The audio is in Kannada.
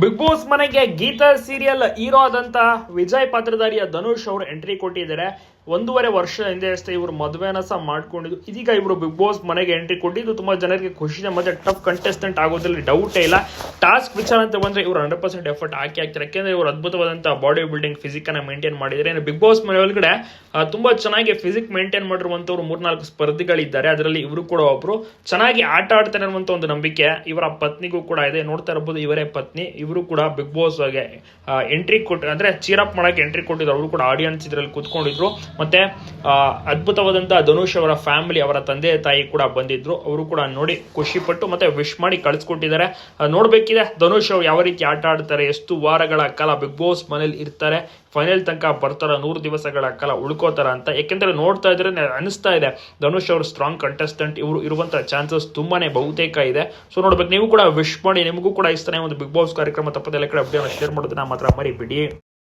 ಬಿಗ್ ಬಾಸ್ ಮನೆಗೆ ಗೀತಾ ಸೀರಿಯಲ್ ಹೀರೋ ಆದಂತ ವಿಜಯ್ ಪಾತ್ರಧಾರಿಯ ಧನುಷ್ ಅವರು ಎಂಟ್ರಿ ಕೊಟ್ಟಿದ್ದಾರೆ. ಒಂದೂವರೆ ವರ್ಷ ಹಿಂದೆ ಅಷ್ಟೇ ಇವರು ಮದುವೆನ ಸಹ ಮಾಡ್ಕೊಂಡಿದ್ದು. ಇದೀಗ ಇವರು ಬಿಗ್ ಬಾಸ್ ಮನೆಗೆ ಎಂಟ್ರಿ ಕೊಟ್ಟಿದ್ದು. ತುಂಬಾ ಜನರಿಗೆ ಖುಷಿದೆ ಮತ್ತೆ ಟಫ್ ಕಂಟೆಸ್ಟೆಂಟ್ ಆಗೋದ್ರಲ್ಲಿ ಡೌಟೇ ಇಲ್ಲ. ಟಾಸ್ಕ್ ವಿಚಾರ ಅಂತ ಬಂದ್ರೆ ಇವರು ಹಂಡ್ರೆಡ್ ಪರ್ಸೆಂಟ್ ಎಫರ್ಟ್ ಹಾಕಿ ಹಾಕ್ತಾರೆ. ಯಾಕೆಂದ್ರೆ ಇವರು ಅದ್ಭುತವಾದಂತಹ ಬಾಡಿ ಬಿಲ್ಡಿಂಗ್ ಫಿಸಿಕ್ ಅನ್ನ ಮೇಂಟೈನ್ ಮಾಡಿದ್ದಾರೆ. ಇನ್ನು ಬಿಗ್ ಬಾಸ್ ಮನೆ ಒಳಗಡೆ ತುಂಬಾ ಚೆನ್ನಾಗಿ ಫಿಸಿಕ್ ಮೇಂಟೈನ್ ಮಾಡಿರುವಂತವ್ರು ಮೂರ್ನಾಲ್ಕು ಸ್ಪರ್ಧಿಗಳಿದ್ದಾರೆ. ಅದರಲ್ಲಿ ಇವರು ಕೂಡ ಒಬ್ರು. ಚೆನ್ನಾಗಿ ಆಟ ಆಡ್ತಾರೆ ಅನ್ನುವಂತ ಒಂದು ನಂಬಿಕೆ ಇವರ ಪತ್ನಿಗೂ ಕೂಡ ಇದೆ. ನೋಡ್ತಾ ಇರಬಹುದು ಇವರೇ ಪತ್ನಿ. ಇವರು ಕೂಡ ಬಿಗ್ ಬಾಸ್ಗೆ ಎಂಟ್ರಿ ಕೊಟ್ಟು ಅಂದ್ರೆ ಚೀರಪ್ ಮಾಡಕ್ಕೆ ಎಂಟ್ರಿ ಕೊಟ್ಟಿದ್ರು. ಅವರು ಕೂಡ ಆಡಿಯನ್ಸ್ ಇದರಲ್ಲಿ ಕೂತ್ಕೊಂಡಿದ್ರು. ಮತ್ತೆ ಅದ್ಭುತವಾದಂಥ ಧನುಷ್ ಅವರ ಫ್ಯಾಮಿಲಿ ಅವರ ತಂದೆ, ತಾಯಿ ಕೂಡ ಬಂದಿದ್ರು. ಅವರು ಕೂಡ ನೋಡಿ ಖುಷಿ ಪಟ್ಟು ಮತ್ತೆ ವಿಶ್ ಮಾಡಿ ಕಳಿಸ್ಕೊಟ್ಟಿದ್ದಾರೆ. ನೋಡಬೇಕಿದೆ ಧನುಷ್ ಅವ್ರು ಯಾವ ರೀತಿ ಆಟ ಆಡ್ತಾರೆ, ಎಷ್ಟು ವಾರಗಳ ಕಾಲ ಬಿಗ್ ಬಾಸ್ ಮನೇಲಿ ಇರ್ತಾರೆ ಫೈನಲ್ ತನಕ ಬರ್ತಾರ, ನೂರು ದಿವಸಗಳ ಕಾಲ ಉಳ್ಕೋತಾರ ಅಂತ. ಯಾಕೆಂದ್ರೆ ನೋಡ್ತಾ ಇದ್ರೆ ಅನಿಸ್ತಾ ಇದೆ, ಧನುಷ್ ಅವರು ಸ್ಟ್ರಾಂಗ್ ಕಂಟೆಸ್ಟೆಂಟ್ ಇವರು ಇರುವಂತ ಚಾನ್ಸಸ್ ತುಂಬಾನೇ ಬಹುತೇಕ ಇದೆ. ಸೊ ನೋಡ್ಬೇಕು, ನೀವು ಕೂಡ ವಿಶ್ ಮಾಡಿ, ನಿಮಗೂ ಕೂಡ ಇಷ್ಟನೇ ಒಂದು ಬಿಗ್ ಬಾಸ್ ಕಾರ್ಯಕ್ರಮ ತಪ್ಪದೆಲ್ಲ ಕಡೆ ಅಪ್ಡೇಟ್ ಶೇರ್ ಮಾಡೋದನ್ನ ಮಾತ್ರ ಮರಿಬಿಡಿ.